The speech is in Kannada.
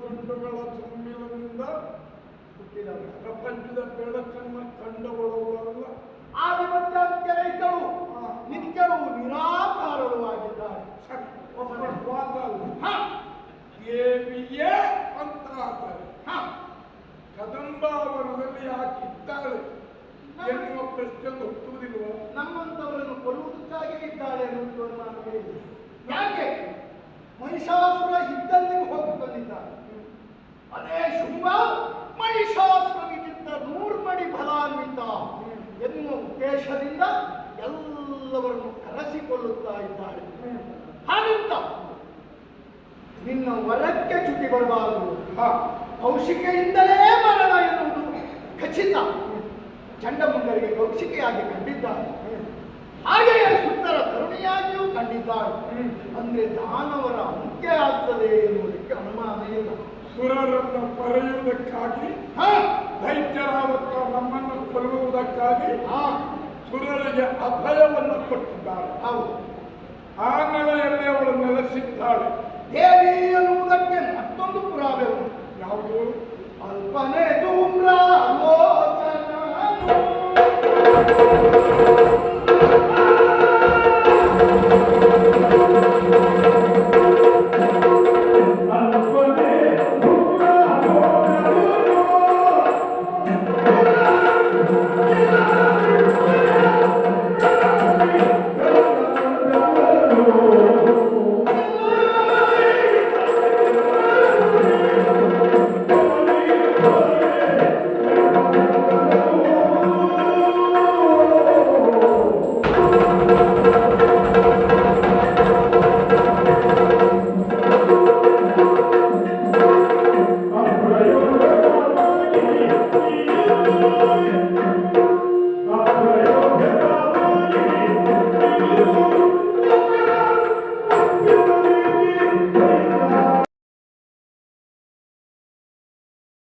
ಗಂಡುಗಳ ಸಮ್ಮಿಲನದಿಂದ ಹುಟ್ಟಿದವಳು ಪ್ರಪಂಚದ ಬೆಳಕನ್ನು ಕಂಡುಕೊಳ್ಳುವವರಲ್ಲ ಆದಿಮತ್ಯಂತ್ಯರಹಿತಳು ನಿತ್ಯಳು ನಿರಾಕಾರಳು ಆಗಿದ್ದಾರೆ. ಒಬ್ಬರ ಮಾತ ಅಲ್ಲ ಹ, ದೇವಿಯೇ ಅಂತ. ಕದಂಬಾವನದಲ್ಲಿ ಯಾಕಿದ್ದಾಳೆ ಎನ್ನುವ ಪ್ರಶ್ನೆ ಹುಟ್ಟುವುದಿಲ್ವ? ನಮ್ಮಂತವರನ್ನು ಕೊಲ್ಲುವುದಕ್ಕಾಗಿ ಇದ್ದಾರೆ ಅನ್ನುವುದು ನಾನು ಹೇಳಿದೆ. ಯಾಕೆ? ಮಹಿಷಾಸುರ ಇದ್ದಲ್ಲಿ ಹೋಗಿ ಬಂದಿದ್ದಾನೆ ಅದೇ ಶುಭ ಮಹಿಷಾಸುರನಿಗಿಂತ ನೂರು ಮಡಿ ಫಲಾನ್ವಿತ ಎನ್ನುವ ಉದ್ದೇಶದಿಂದ ಎಲ್ಲವನ್ನು ಕರೆಸಿಕೊಳ್ಳುತ್ತಾ ಇದ್ದಾಳೆ. ಹಾಗಂತ ನಿನ್ನ ವರಕ್ಕೆ ಚುಟಿ ಬರಬಾರದು ಕೌಶಿಕೆಯಿಂದಲೇ ಮರಣ ಎನ್ನುವುದು ಖಚಿತ. ಚಂಡಮುಂಡರಿಗೆ ಕೌಶಿಕೆಯಾಗಿ ಕಂಡಿದ್ದಾಳೆ. ಹಾಗೆಯೇ ಸುಂದರ ತರುಣಿಯಾಗಿಯೂ ಕಂಡಿದ್ದಾರೆ ಅಂದ್ರೆ ದಾನವರ ಅಂತ್ಯ ಆಗ್ತದೆ ಎನ್ನುವುದಕ್ಕೆ ಅನುಮಾನ ಇಲ್ಲ ಸುರರನ್ನು ಪರೆಯುವುದಕ್ಕಾಗಿ ಹಾ, ದೈತ್ಯರಾವತ್ತ ನಮ್ಮನ್ನು ಕೊಲ್ಲುವುದಕ್ಕಾಗಿ ಆ ಸುರರಿಗೆ ಅಭಯವನ್ನು ಕೊಟ್ಟಿದ್ದಾಳೆ. ಹೌದು. ಆ ನೆಲೆಯಲ್ಲಿ ಅವಳು ನೆಲೆಸಿದ್ದಾಳೆ. ದೇವಿ ಎನ್ನುವುದಕ್ಕೆ ಮತ್ತೊಂದು ಪುರಾವೆ ಯಾವುದು? ಅಲ್ಪನೆ ಧೂಮ್ರ ಲೋಚನ